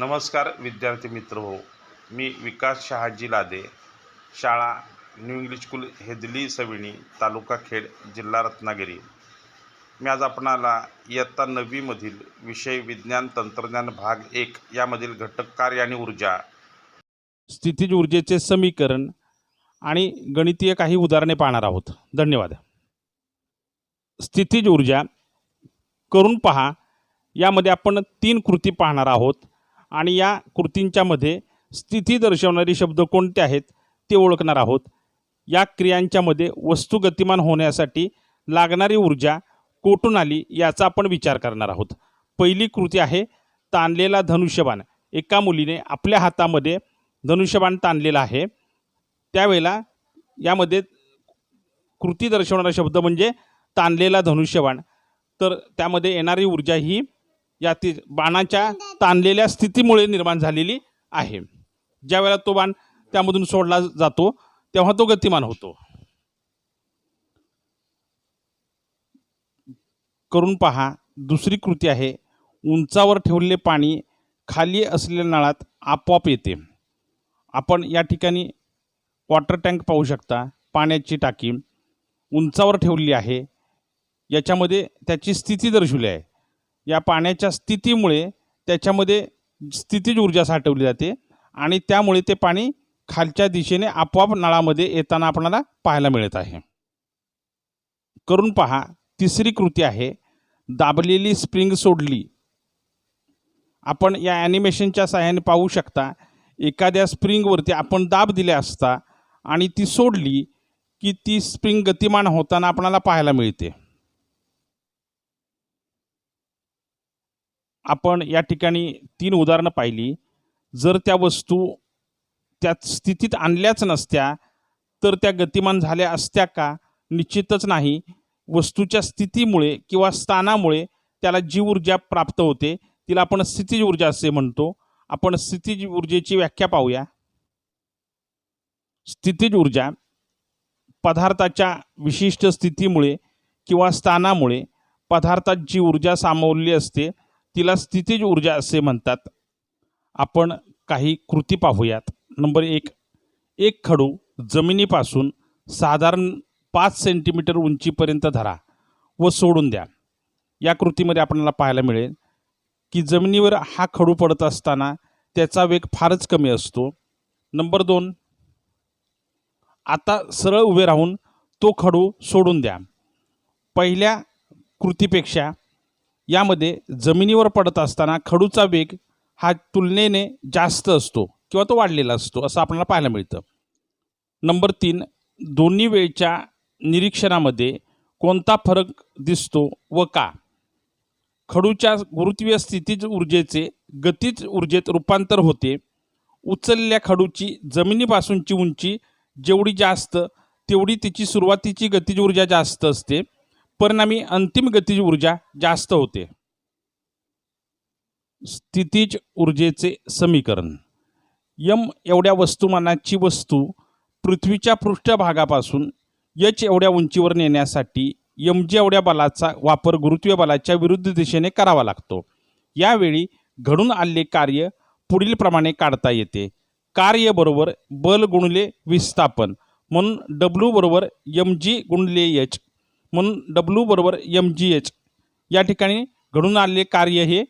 नमस्कार विद्यार्थी मित्र हो. मी विकास शहाजी लादे शाळा new English school Hedli Savini तालुका खेड जिल्हा रत्नागिरी. मी आज आपणाला इयत्ता नववीमधील विषय विज्ञान तंत्रज्ञान भाग एक यामधील घटक कार्य आणि ऊर्जा स्थितीज ऊर्जेचे समीकरण आणि गणितीय काही उदाहरणे पाहणार आहोत. धन्यवाद. स्थितीज ऊर्जा करून पहा. यामध्ये आपण तीन कृती पाहणार आहोत. आणि या कृतींच्यामध्ये स्थिती दर्शवणारे शब्द कोणते आहेत ते ओळखणार आहोत. या क्रियांच्यामध्ये वस्तू गतिमान होण्यासाठी लागणारी ऊर्जा कोठून आली याचा आपण विचार करणार आहोत. पहिली कृती आहे ताणलेला धनुष्यबाण. एका मुलीने आपल्या हातामध्ये धनुष्यबाण ताणलेला आहे. त्यावेळेला यामध्ये कृती दर्शवणारा शब्द म्हणजे ताणलेला धनुष्यबाण. तर त्यामध्ये येणारी ऊर्जा ही या ती बाणाच्या ताणलेल्या स्थितीमुळे निर्माण झालेली आहे. ज्यावेळेला तो बाण त्यामधून सोडला जातो तेव्हा तो गतिमान होतो. करून पहा दुसरी कृती आहे. उंचावर ठेवलेले पाणी खाली असलेल्या नळात आपोआप येते. आपण या ठिकाणी वॉटर टँक पाहू शकता. पाण्याची टाकी उंचावर ठेवलेली आहे. याच्यामध्ये त्याची स्थिती दर्शवली आहे. या पाण्याच्या स्थितीमुळे त्याच्यामध्ये स्थितीज ऊर्जा साठवली जाते आणि त्यामुळे ते पाणी खालच्या दिशेने आपोआप नळामध्ये येताना आपल्याला पाहायला मिळत आहे. करून पहा तिसरी कृती आहे दाबलेली स्प्रिंग सोडली. आपण या ॲनिमेशनच्या सहाय्याने पाहू शकता एखाद्या स्प्रिंगवरती आपण दाब दिले असता आणि ती सोडली की ती स्प्रिंग गतिमान होताना आपणाला पाहायला मिळते. आपण या ठिकाणी तीन उदाहरणं पाहिली. जर त्या वस्तू त्या स्थितीत आणल्याच नसत्या तर त्या गतिमान झाल्या असत्या का? निश्चितच नाही. वस्तूच्या स्थितीमुळे किंवा स्थानामुळे त्याला जी ऊर्जा प्राप्त होते तिला आपण स्थितीज ऊर्जा असे म्हणतो. आपण स्थितीज ऊर्जेची व्याख्या पाहूया. स्थितीज ऊर्जा पदार्थाच्या विशिष्ट स्थितीमुळे किंवा स्थानामुळे पदार्थात जी ऊर्जा सामावलेली असते तिला स्थितीज ऊर्जा असे म्हणतात. आपण काही कृती पाहूयात. नंबर एक एक खडू जमिनीपासून साधारण पाच सेंटीमीटर उंचीपर्यंत धरा व सोडून द्या. या कृतीमध्ये आपल्याला पाहायला मिळेल की जमिनीवर हा खडू पडत असताना त्याचा वेग फारच कमी असतो. नंबर दोन आता सरळ उभे राहून तो खडू सोडून द्या. पहिल्या कृतीपेक्षा यामध्ये जमिनीवर पडत असताना खडूचा वेग हा तुलनेने जास्त असतो किंवा तो वाढलेला असतो असं आपल्याला पाहायला मिळतं. नंबर तीन दोन्ही वेळच्या निरीक्षणामध्ये कोणता फरक दिसतो व का? खडूच्या गुरुत्वीय स्थितीज ऊर्जेचे गतीज ऊर्जेत रूपांतर होते. उचललेल्या खडूची जमिनीपासूनची उंची जेवढी जास्त तेवढी तिची सुरुवातीची गतीज ऊर्जा जास्त असते. परिणामी अंतिम गतिज ऊर्जा जास्त होते. स्थितीज ऊर्जेचे समीकरण. यम एवढ्या वस्तुमानाची वस्तू पृथ्वीच्या पृष्ठभागापासून यच एवढ्या उंचीवर नेण्यासाठी यम जी एवढ्या बलाचा वापर गुरुत्वीय बलाच्या विरुद्ध दिशेने करावा लागतो. यावेळी घडून आलेले कार्य पुढीलप्रमाणे काढता येते. कार्य बरोबर बल गुणले विस्थापन. म्हणून डब्ल्यू बरोबर यम जी गुणले यच म्हणून डब्ल्यू बरोबर एम जी एच या ठिकाणी घडून आलेले कार्य हे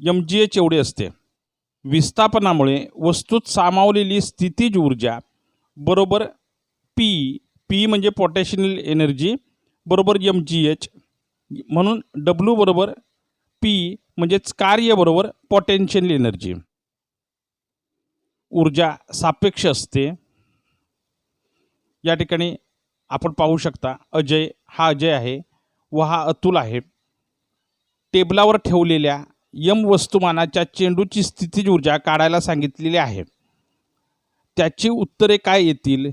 एम जी एच एवढे असते. विस्थापनामुळे वस्तूत सामावलेली स्थितीज ऊर्जा बरोबर पी पी म्हणजे पोटॅशियल एनर्जी बरोबर एम जी एच म्हणून डब्ल्यू बरोबर पी म्हणजेच कार्य बरोबर पोटेन्शियल एनर्जी ऊर्जा सापेक्ष असते. या ठिकाणी आपण पाहू शकता अजय हा अजय आहे व हा अतुल आहे. टेबलावर ठेवलेल्या यम वस्तुमानाच्या चेंडूची स्थितीज ऊर्जा काढायला सांगितलेली आहे. त्याची उत्तरे काय येतील?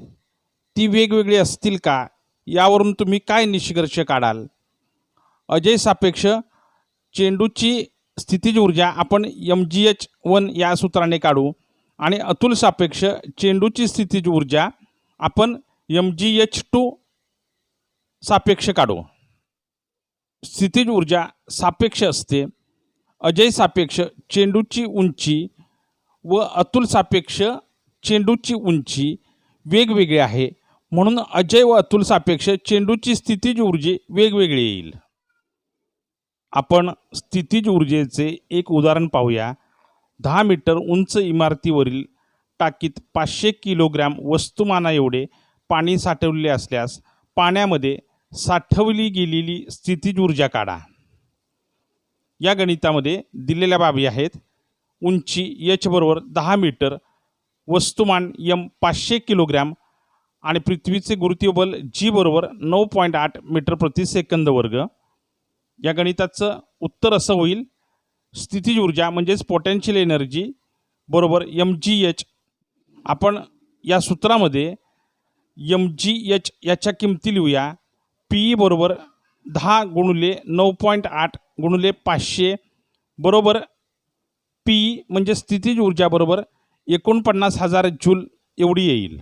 ती वेगवेगळी असतील का? यावरून तुम्ही काय निष्कर्ष काढाल? अजय सापेक्ष चेंडूची स्थितीज ऊर्जा आपण एम जी एच वन या सूत्राने काढू आणि अतुल सापेक्ष चेंडूची स्थितीज ऊर्जा आपण एम जी एच टू सापेक्ष काढू. स्थितीज ऊर्जा सापेक्ष असते. अजय सापेक्ष चेंडूची उंची व अतुल सापेक्ष चेंडूची उंची वेगवेगळी आहे. म्हणून अजय व अतुल सापेक्ष चेंडूची स्थितीज ऊर्जे वेगवेगळी येईल. आपण स्थितीज ऊर्जेचे एक उदाहरण पाहूया. दहा मीटर उंच इमारतीवरील टाकीत पाचशे किलोग्रॅम वस्तुमाना एवढे पाणी साठवले असल्यास पाण्यामध्ये साठवली गेलेली स्थितीज ऊर्जा काढा. या गणितामध्ये दिलेल्या बाबी आहेत. उंची यच बरोबर दहा मीटर वस्तुमान यम पाचशे किलोग्रॅम आणि पृथ्वीचे गुरुत्व बल जी बरोबर नऊ पॉईंट आठ मीटर प्रति सेकंद वर्ग. या गणिताचं उत्तर असं होईल. स्थितीज ऊर्जा म्हणजेच पोटेन्शियल एनर्जी बरोबर एम जी एच आपण या सूत्रामध्ये एम जी एच याच्या किमती लिहूया. पी बरोबर दहा गुणुले नऊ पॉईंट आठ गुणुले पाचशे बरोबर पी म्हणजे स्थितीज ऊर्जा बरोबर एकोणपन्नास हजार जूल एवढी येईल.